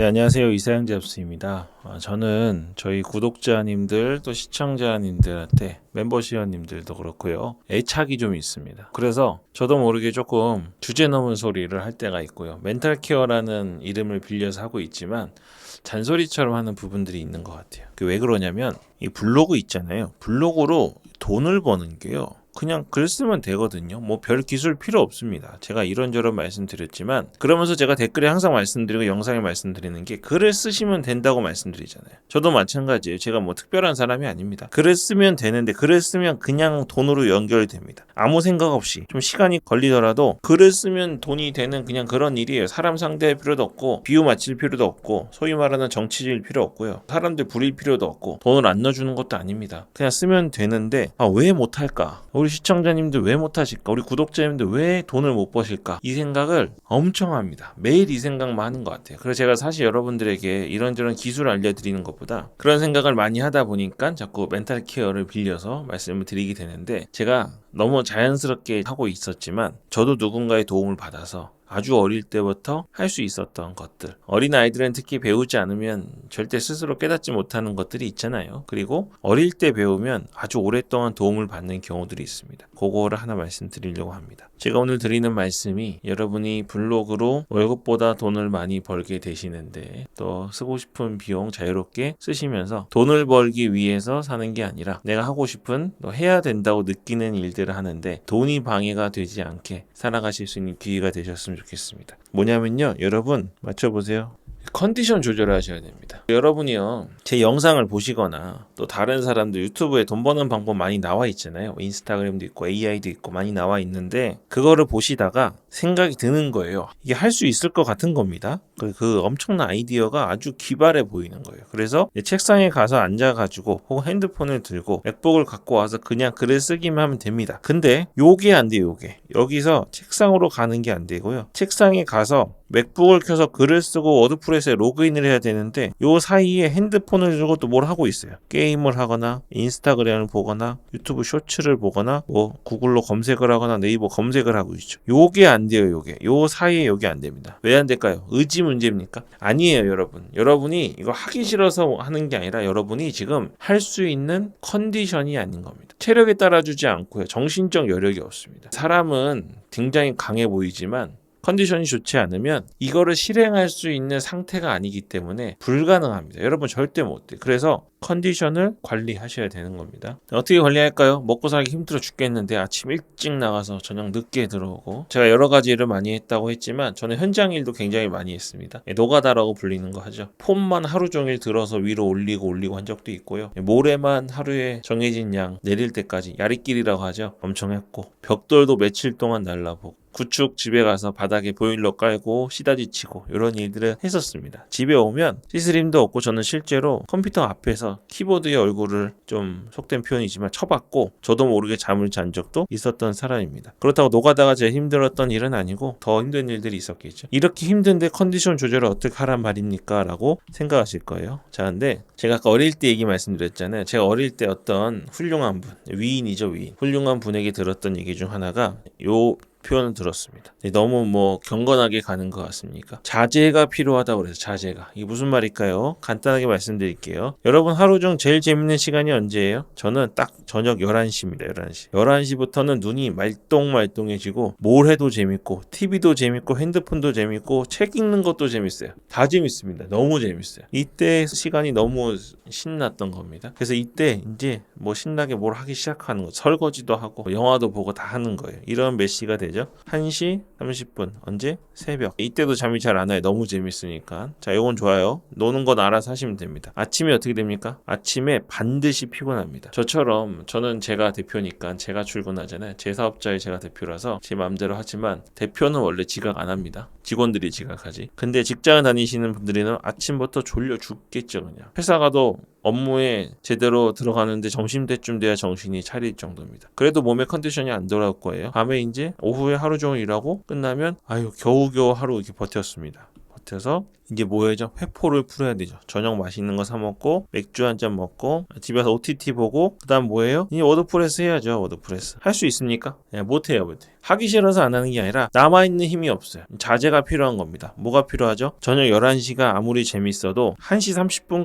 네, 안녕하세요. 이사영 잡스입니다. 아, 저는 저희 구독자님들 또 시청자님들한테 멤버 시원님들도 그렇고요. 애착이 좀 있습니다. 그래서 저도 모르게 조금 주제 넘은 소리를 할 때가 있고요. 멘탈 케어라는 이름을 빌려서 하고 있지만 잔소리처럼 하는 부분들이 있는 것 같아요. 그왜 그러냐면 이 블로그 있잖아요. 블로그로 돈을 버는 게요. 그냥 글 쓰면 되거든요. 뭐 별 기술 필요 없습니다. 제가 이런저런 말씀드렸지만 그러면서 제가 댓글에 항상 말씀드리고 영상에 말씀드리는 게 글을 쓰시면 된다고 말씀드리잖아요. 저도 마찬가지예요. 제가 뭐 특별한 사람이 아닙니다. 글을 쓰면 되는데 글을 쓰면 그냥 돈으로 연결됩니다. 아무 생각 없이 좀 시간이 걸리더라도 글을 쓰면 돈이 되는 그냥 그런 일이에요. 사람 상대할 필요도 없고 비유 맞힐 필요도 없고 소위 말하는 정치질 필요 없고요. 사람들 부릴 필요도 없고 돈을 안 넣어주는 것도 아닙니다. 그냥 쓰면 되는데 아, 왜 못할까? 우리 시청자님들 왜 못하실까? 우리 구독자님들 왜 돈을 못 버실까? 이 생각을 엄청 합니다. 매일 이 생각만 하는 것 같아요. 그래서 제가 사실 여러분들에게 이런저런 기술을 알려드리는 것보다 그런 생각을 많이 하다 보니까 자꾸 멘탈 케어를 빌려서 말씀을 드리게 되는데 제가 너무 자연스럽게 하고 있었지만 저도 누군가의 도움을 받아서 아주 어릴 때부터 할 수 있었던 것들. 어린 아이들은 특히 배우지 않으면 절대 스스로 깨닫지 못하는 것들이 있잖아요. 그리고 어릴 때 배우면 아주 오랫동안 도움을 받는 경우들이 있습니다. 그거를 하나 말씀드리려고 합니다. 제가 오늘 드리는 말씀이 여러분이 블로그로 월급보다 돈을 많이 벌게 되시는데 또 쓰고 싶은 비용 자유롭게 쓰시면서 돈을 벌기 위해서 사는 게 아니라 내가 하고 싶은 또 해야 된다고 느끼는 일들을 하는데 돈이 방해가 되지 않게 살아가실 수 있는 기회가 되셨으면 좋겠습니다. 뭐냐면요. 여러분 맞춰보세요. 컨디션 조절하셔야 됩니다. 여러분이요, 제 영상을 보시거나 또 다른 사람들 유튜브에 돈 버는 방법 많이 나와 있잖아요. 인스타그램도 있고 AI도 있고 많이 나와 있는데 그거를 보시다가 생각이 드는 거예요. 이게 할 수 있을 것 같은 겁니다. 그, 그 엄청난 아이디어가 아주 기발해 보이는 거예요. 그래서 책상에 가서 앉아가지고 혹은 핸드폰을 들고 맥북을 갖고 와서 그냥 글을 쓰기만 하면 됩니다. 근데 요게 안 돼요, 요게. 여기서 책상으로 가는 게 안 되고요. 책상에 가서 맥북을 켜서 글을 쓰고 워드프레스에 로그인을 해야 되는데 요 사이에 핸드폰 을 들고 또 뭘 하고 있어요. 게임을 하거나 인스타그램을 보거나 유튜브 쇼츠를 보거나 뭐 구글로 검색을 하거나 네이버 검색을 하고 있죠. 요게 안 돼요, 요게. 요 사이에 요게 안 됩니다. 왜 안 될까요? 의지 문제입니까? 아니에요, 여러분. 여러분이 이거 하기 싫어서 하는 게 아니라 여러분이 지금 할 수 있는 컨디션이 아닌 겁니다. 체력에 따라주지 않고요. 정신적 여력이 없습니다. 사람은 굉장히 강해 보이지만 컨디션이 좋지 않으면 이거를 실행할 수 있는 상태가 아니기 때문에 불가능합니다. 여러분 절대 못 돼. 그래서 컨디션을 관리하셔야 되는 겁니다. 어떻게 관리할까요? 먹고 살기 힘들어 죽겠는데 아침 일찍 나가서 저녁 늦게 들어오고 제가 여러 가지 일을 많이 했다고 했지만 저는 현장 일도 굉장히 많이 했습니다. 예, 노가다라고 불리는 거 하죠. 폼만 하루 종일 들어서 위로 올리고 올리고 한 적도 있고요. 예, 모래만 하루에 정해진 양 내릴 때까지 야리끼리라고 하죠. 엄청 했고 벽돌도 며칠 동안 날라보고 구축 집에 가서 바닥에 보일러 깔고 시다지 치고 이런 일들을 했었습니다. 집에 오면 시스림도 없고 저는 실제로 컴퓨터 앞에서 키보드의 얼굴을 좀 속된 표현이지만 쳐봤고 저도 모르게 잠을 잔 적도 있었던 사람입니다. 그렇다고 노가다가 제일 힘들었던 일은 아니고 더 힘든 일들이 있었겠죠. 이렇게 힘든데 컨디션 조절을 어떻게 하란 말입니까? 라고 생각하실 거예요. 자, 근데 제가 아까 어릴 때 얘기 말씀드렸잖아요. 제가 어릴 때 어떤 훌륭한 분, 위인이죠, 위인. 훌륭한 분에게 들었던 얘기 중 하나가 요 표현을 들었습니다. 너무 뭐 경건하게 가는 것 같습니까? 자제가 필요하다고 그래서 자제가. 이게 무슨 말일까요? 간단하게 말씀드릴게요. 여러분 하루 중 제일 재밌는 시간이 언제예요? 저는 딱 저녁 11시입니다. 11시. 11시부터는 눈이 말똥말똥해지고 뭘 해도 재밌고 TV도 재밌고 핸드폰도 재밌고 책 읽는 것도 재밌어요. 다 재밌습니다. 너무 재밌어요. 이때 시간이 너무 신났던 겁니다. 그래서 이때 이제 뭐 신나게 뭘 하기 시작하는 거. 설거지도 하고 영화도 보고 다 하는 거예요. 이런 몇 시가 되 죠? 1시 30분. 언제? 새벽. 이때도 잠이 잘 안 와요. 너무 재밌으니까. 자, 요건 좋아요. 노는 건 알아서 하시면 됩니다. 아침에 어떻게 됩니까? 아침에 반드시 피곤합니다. 저처럼 저는 제가 대표니까 제가 출근하잖아요. 제 사업자의 제가 대표라서 제 마음대로 하지만 대표는 원래 지각 안 합니다. 직원들이 지각하지. 근데 직장을 다니시는 분들은 아침부터 졸려 죽겠죠, 그냥. 회사 가도 업무에 제대로 들어가는데 점심 때쯤 돼야 정신이 차릴 정도입니다. 그래도 몸의 컨디션이 안 돌아올 거예요. 밤에 이제 오후에 하루 종일 일하고 끝나면 아유 겨우겨우 하루 이렇게 버텼습니다. 버텨서 이제 뭐 해야죠? 회포를 풀어야 되죠. 저녁 맛있는 거 사 먹고 맥주 한 잔 먹고 집에서 OTT 보고 그다음 뭐예요? 이제 워드프레스 해야죠. 워드프레스 할 수 있습니까? 예, 못 해요, 못 해. 하기 싫어서 안 하는 게 아니라 남아있는 힘이 없어요. 자제가 필요한 겁니다. 뭐가 필요하죠? 저녁 11시가 아무리 재밌어도 1시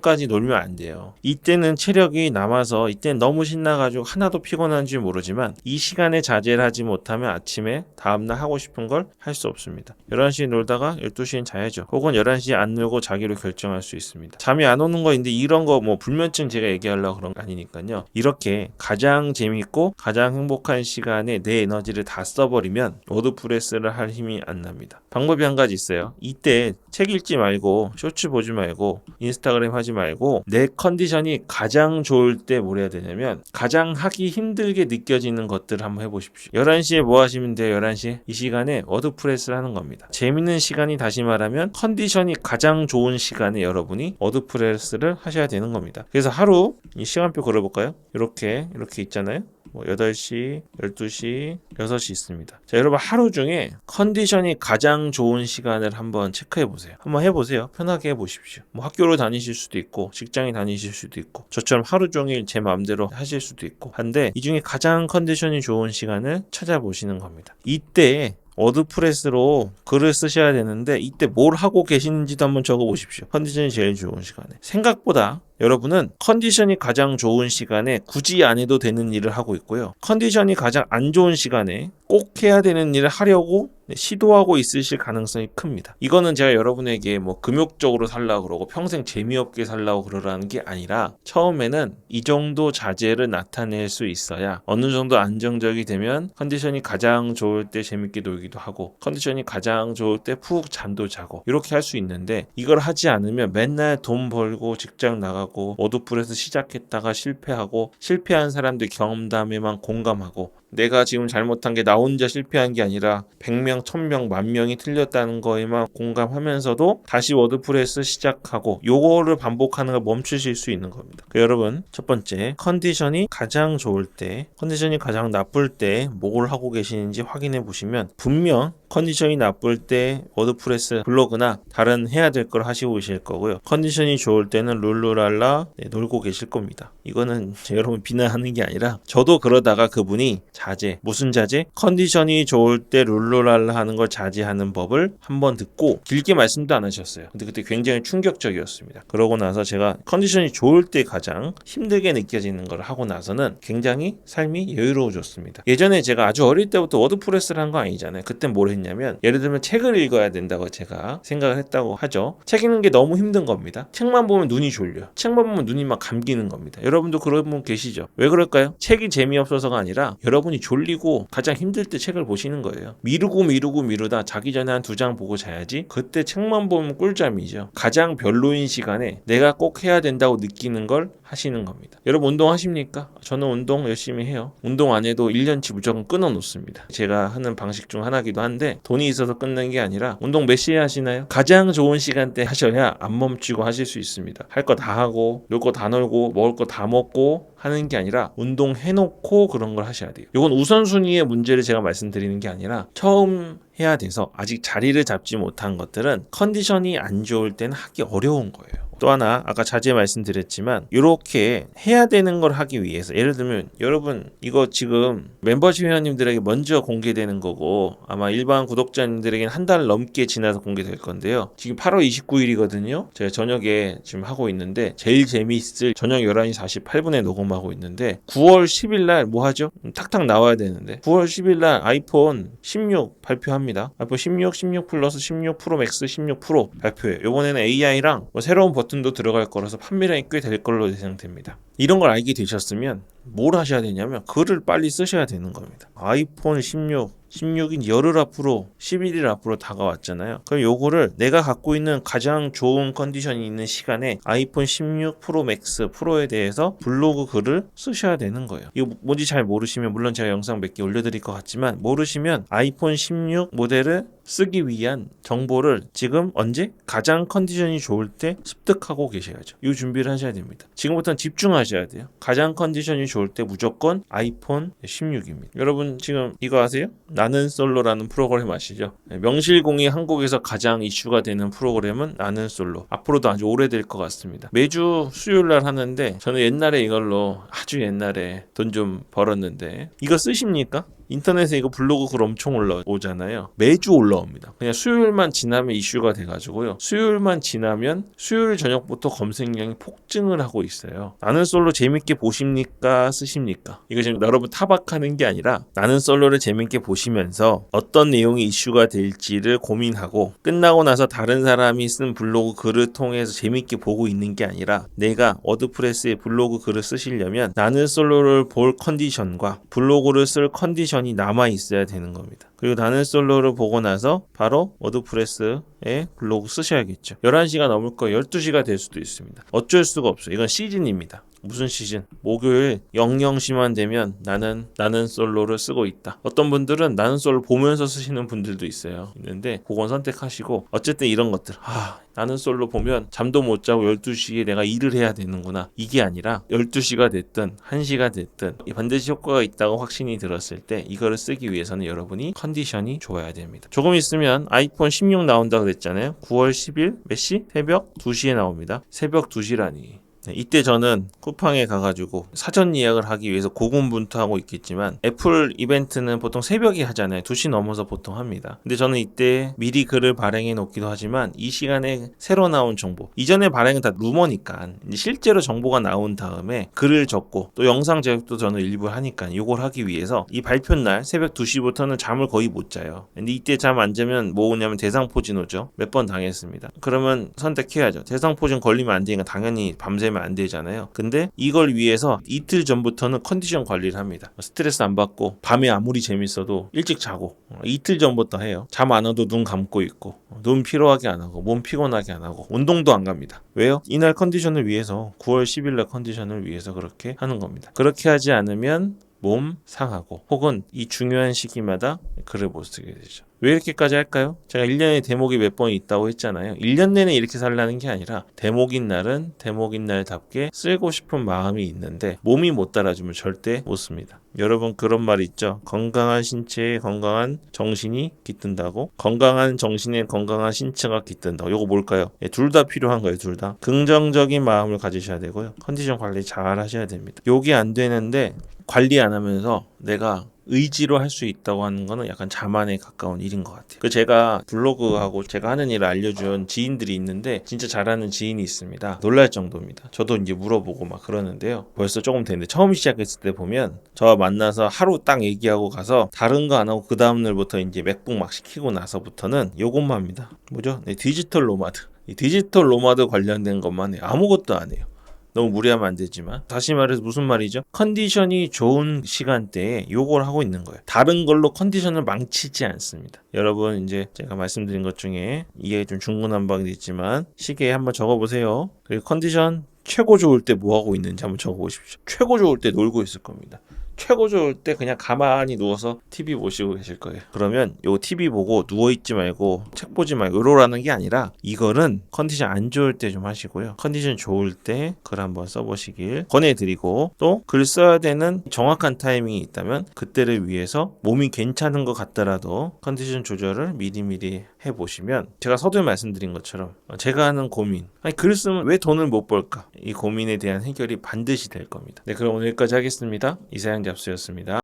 30분까지 놀면 안 돼요. 이때는 체력이 남아서 이때는 너무 신나가지고 하나도 피곤한지 모르지만 이 시간에 자제를 하지 못하면 아침에 다음날 하고 싶은 걸 할 수 없습니다. 11시에 놀다가 12시엔 자야죠. 혹은 11시에 안 놀고 자기로 결정할 수 있습니다. 잠이 안 오는 거인데 이런 거 뭐 불면증 제가 얘기하려고 그런 거 아니니까요. 이렇게 가장 재밌고 가장 행복한 시간에 내 에너지를 다 써 버리면 워드프레스를 할 힘이 안 납니다. 방법이 한 가지 있어요. 이때 책 읽지 말고 쇼츠 보지 말고 인스타그램 하지 말고 내 컨디션이 가장 좋을 때 뭘 해야 되냐면 가장 하기 힘들게 느껴지는 것들을 한번 해보십시오. 11시에 뭐 하시면 돼요? 11시에? 이 시간에 워드프레스를 하는 겁니다. 재밌는 시간이 다시 말하면 컨디션이 가장 좋은 시간에 여러분이 워드프레스를 하셔야 되는 겁니다. 그래서 하루 이 시간표 걸어볼까요? 이렇게 이렇게 있잖아요. 뭐 8시, 12시, 6시 있습니다. 자, 여러분 하루 중에 컨디션이 가장 좋은 시간을 한번 체크해 보세요. 한번 해 보세요. 편하게 해 보십시오. 뭐 학교를 다니실 수도 있고 직장에 다니실 수도 있고 저처럼 하루 종일 제 마음대로 하실 수도 있고 한데 이 중에 가장 컨디션이 좋은 시간을 찾아보시는 겁니다. 이때 워드프레스로 글을 쓰셔야 되는데 이때 뭘 하고 계시는지도 한번 적어 보십시오. 컨디션이 제일 좋은 시간에. 생각보다 여러분은 컨디션이 가장 좋은 시간에 굳이 안 해도 되는 일을 하고 있고요. 컨디션이 가장 안 좋은 시간에 꼭 해야 되는 일을 하려고 네, 시도하고 있으실 가능성이 큽니다. 이거는 제가 여러분에게 뭐 금욕적으로 살라고 그러고 평생 재미없게 살라고 그러라는 게 아니라 처음에는 이 정도 자제를 나타낼 수 있어야 어느 정도 안정적이 되면 컨디션이 가장 좋을 때 재밌게 놀기도 하고 컨디션이 가장 좋을 때 푹 잠도 자고 이렇게 할 수 있는데 이걸 하지 않으면 맨날 돈 벌고 직장 나가고 워드풀에서 시작했다가 실패하고 실패한 사람들 경험담에만 공감하고 내가 지금 잘못한 게 나 혼자 실패한 게 아니라 100명, 1000명, 만 명이 틀렸다는 거에만 공감하면서도 다시 워드프레스 시작하고 요거를 반복하는 걸 멈추실 수 있는 겁니다. 그 여러분, 첫 번째, 컨디션이 가장 좋을 때, 컨디션이 가장 나쁠 때 뭘 하고 계시는지 확인해 보시면 분명 컨디션이 나쁠 때 워드프레스 블로그나 다른 해야 될 걸 하시고 계실 거고요. 컨디션이 좋을 때는 룰루랄라 네, 놀고 계실 겁니다. 이거는 여러분 비난하는 게 아니라 저도 그러다가 그분이 자제 무슨 자제? 컨디션이 좋을 때 룰루랄라 하는 걸 자제하는 법을 한번 듣고 길게 말씀도 안 하셨어요. 근데 그때 굉장히 충격적이었습니다. 그러고 나서 제가 컨디션이 좋을 때 가장 힘들게 느껴지는 걸 하고 나서는 굉장히 삶이 여유로워졌습니다. 예전에 제가 아주 어릴 때부터 워드프레스를 한 거 아니잖아요. 그때 뭘 했냐 면 예를 들면 책을 읽어야 된다고 제가 생각을 했다고 하죠. 책 읽는 게 너무 힘든 겁니다. 책만 보면 눈이 졸려. 책만 보면 눈이 막 감기는 겁니다. 여러분도 그런 분 계시죠? 왜 그럴까요? 책이 재미없어서가 아니라 여러분이 졸리고 가장 힘들 때 책을 보시는 거예요. 미루고 미루고 미루다 자기 전에 한 두 장 보고 자야지. 그때 책만 보면 꿀잠이죠. 가장 별로인 시간에 내가 꼭 해야 된다고 느끼는 걸 하시는 겁니다. 여러분 운동하십니까? 저는 운동 열심히 해요. 운동 안 해도 1년치 무조건 끊어 놓습니다. 제가 하는 방식 중 하나기도 한데 돈이 있어서 끊는 게 아니라 운동 몇 시에 하시나요? 가장 좋은 시간대 하셔야 안 멈추고 하실 수 있습니다. 할 거 다 하고 놀 거 다 놀고 먹을 거 다 먹고 하는 게 아니라 운동 해놓고 그런 걸 하셔야 돼요. 이건 우선순위의 문제를 제가 말씀드리는 게 아니라 처음 해야 돼서 아직 자리를 잡지 못한 것들은 컨디션이 안 좋을 때는 하기 어려운 거예요. 또 하나 아까 자제 말씀드렸지만 이렇게 해야 되는 걸 하기 위해서 예를 들면 여러분 이거 지금 멤버십 회원님들에게 먼저 공개되는 거고 아마 일반 구독자님들에게는 한 달 넘게 지나서 공개될 건데요. 지금 8월 29일이거든요. 제가 저녁에 지금 하고 있는데 제일 재미있을 저녁 11시 48분에 녹음하고 있는데 9월 10일 날 뭐 하죠? 음, 탁탁 나와야 되는데 9월 10일 날 아이폰 16 발표합니다. 아이폰 16, 16 플러스, 16 프로 맥스, 16 프로 발표해요. 이번에는 AI랑 뭐 새로운 버튼 도 들어갈 거라서 판매량이 꽤 될 걸로 예상됩니다. 이런 걸 알게 되셨으면 뭘 하셔야 되냐면 글을 빨리 쓰셔야 되는 겁니다. 아이폰 16 16인 열흘 앞으로 11일 앞으로 다가왔잖아요. 그럼 요거를 내가 갖고 있는 가장 좋은 컨디션이 있는 시간에 아이폰 16 프로 맥스 프로에 대해서 블로그 글을 쓰셔야 되는 거예요. 이거 뭔지 잘 모르시면 물론 제가 영상 몇 개 올려드릴 것 같지만 모르시면 아이폰 16 모델을 쓰기 위한 정보를 지금 언제 가장 컨디션이 좋을 때 습득하고 계셔야죠. 이 준비를 하셔야 됩니다. 지금부터는 집중하셔야 돼요. 가장 컨디션이 좋을 때 무조건 아이폰 16입니다. 여러분 지금 이거 아세요? 나는 솔로라는 프로그램 아시죠? 네, 명실공히 한국에서 가장 이슈가 되는 프로그램은 나는 솔로. 앞으로도 아주 오래될 것 같습니다. 매주 수요일 날 하는데 저는 옛날에 이걸로 아주 옛날에 돈 좀 벌었는데 이거 쓰십니까? 인터넷에 이거 블로그 글 엄청 올라오잖아요. 매주 올라옵니다. 그냥 수요일만 지나면 이슈가 돼가지고요. 수요일만 지나면 수요일 저녁부터 검색량이 폭증을 하고 있어요. 나는 솔로 재밌게 보십니까? 쓰십니까? 이거 지금 여러분 타박하는 게 아니라 나는 솔로를 재밌게 보시면서 어떤 내용이 이슈가 될지를 고민하고 끝나고 나서 다른 사람이 쓴 블로그 글을 통해서 재밌게 보고 있는 게 아니라 내가 워드프레스에 블로그 글을 쓰시려면 나는 솔로를 볼 컨디션과 블로그를 쓸 컨디션 이 남아 있어야 되는 겁니다. 그리고 나는 솔로를 보고 나서 바로 워드프레스에 블로그 쓰셔야겠죠. 11시가 넘을 거 12시가 될 수도 있습니다. 어쩔 수가 없어요. 이건 시즌입니다. 무슨 시즌? 목요일 00시만 되면 나는 나는 솔로를 쓰고 있다. 어떤 분들은 나는 솔로 보면서 쓰시는 분들도 있어요. 있는데 그건 선택하시고 어쨌든 이런 것들. 아, 나는 솔로 보면 잠도 못 자고 12시에 내가 일을 해야 되는구나. 이게 아니라 12시가 됐든 1시가 됐든 반드시 효과가 있다고 확신이 들었을 때 이거를 쓰기 위해서는 여러분이 컨디션이 좋아야 됩니다. 조금 있으면 아이폰 16 나온다 그랬잖아요. 9월 10일 몇 시? 새벽 2시에 나옵니다. 새벽 2시라니. 네, 이때 저는 쿠팡에 가가지고 사전 예약을 하기 위해서 고군분투하고 있겠지만 애플 이벤트는 보통 새벽에 하잖아요. 2시 넘어서 보통 합니다. 근데 저는 이때 미리 글을 발행해 놓기도 하지만 이 시간에 새로 나온 정보 이전에 발행은 다 루머니까 실제로 정보가 나온 다음에 글을 적고 또 영상 제작도 저는 일부 하니까 이걸 하기 위해서 이 발표 날 새벽 2시부터는 잠을 거의 못 자요. 근데 이때 잠 안 자면 뭐냐면 대상포진오죠. 몇 번 당했습니다. 그러면 선택해야죠. 대상포진 걸리면 안 되니까 당연히 밤새 면 안 되잖아요. 근데 이걸 위해서 이틀 전부터는 컨디션 관리를 합니다. 스트레스 안 받고 밤에 아무리 재밌어도 일찍 자고 어, 이틀 전부터 해요. 잠 안 와도 눈 감고 있고 어, 눈 피로하게 안 하고 몸 피곤하게 안 하고 운동도 안 갑니다. 왜요? 이날 컨디션을 위해서 9월 10일 날 컨디션을 위해서 그렇게 하는 겁니다. 그렇게 하지 않으면 몸 상하고 혹은 이 중요한 시기마다 글을 못 쓰게 되죠. 왜 이렇게까지 할까요? 제가 1년에 대목이 몇 번 있다고 했잖아요. 1년 내내 이렇게 살라는 게 아니라 대목인 날은 대목인 날답게 쓰고 싶은 마음이 있는데 몸이 못 따라주면 절대 못 씁니다. 여러분 그런 말 있죠. 건강한 신체에 건강한 정신이 깃든다고. 건강한 정신에 건강한 신체가 깃든다. 요거 뭘까요? 예, 둘다 필요한 거예요. 둘 다. 긍정적인 마음을 가지셔야 되고요. 컨디션 관리 잘 하셔야 됩니다. 요게 안 되는데 관리 안 하면서 내가 의지로 할 수 있다고 하는 거는 약간 자만에 가까운 일인 것 같아요. 그 제가 블로그하고 제가 하는 일을 알려준 지인들이 있는데 진짜 잘하는 지인이 있습니다. 놀랄 정도입니다. 저도 이제 물어보고 막 그러는데요. 벌써 조금 됐는데 처음 시작했을 때 보면 저와 만나서 하루 딱 얘기하고 가서 다른 거 안 하고 그 다음날부터 이제 맥북 막 시키고 나서부터는 요것만 합니다. 뭐죠? 네, 디지털 노마드. 이 디지털 노마드 관련된 것만 해요. 아무것도 안 해요. 너무 무리하면 안 되지만 다시 말해서 무슨 말이죠? 컨디션이 좋은 시간대에 요걸 하고 있는 거예요. 다른 걸로 컨디션을 망치지 않습니다. 여러분 이제 제가 말씀드린 것 중에 이게 좀 중구난방이 있지만 시계에 한번 적어보세요. 그리고 컨디션 최고 좋을 때 뭐 하고 있는지 한번 적어보십시오. 최고 좋을 때 놀고 있을 겁니다. 최고 좋을 때 그냥 가만히 누워서 TV 보시고 계실 거예요. 그러면 요 TV 보고 누워 있지 말고 책 보지 말고 이러라는 게 아니라 이거는 컨디션 안 좋을 때 좀 하시고요. 컨디션 좋을 때 글 한번 써보시길 권해드리고 또 글 써야 되는 정확한 타이밍이 있다면 그때를 위해서 몸이 괜찮은 것 같더라도 컨디션 조절을 미리미리 해보시면 제가 서두에 말씀드린 것처럼 제가 하는 고민 아니 글 쓰면 왜 돈을 못 벌까 이 고민에 대한 해결이 반드시 될 겁니다. 네 그럼 오늘 여기까지 하겠습니다. 이사양 잡수였습니다.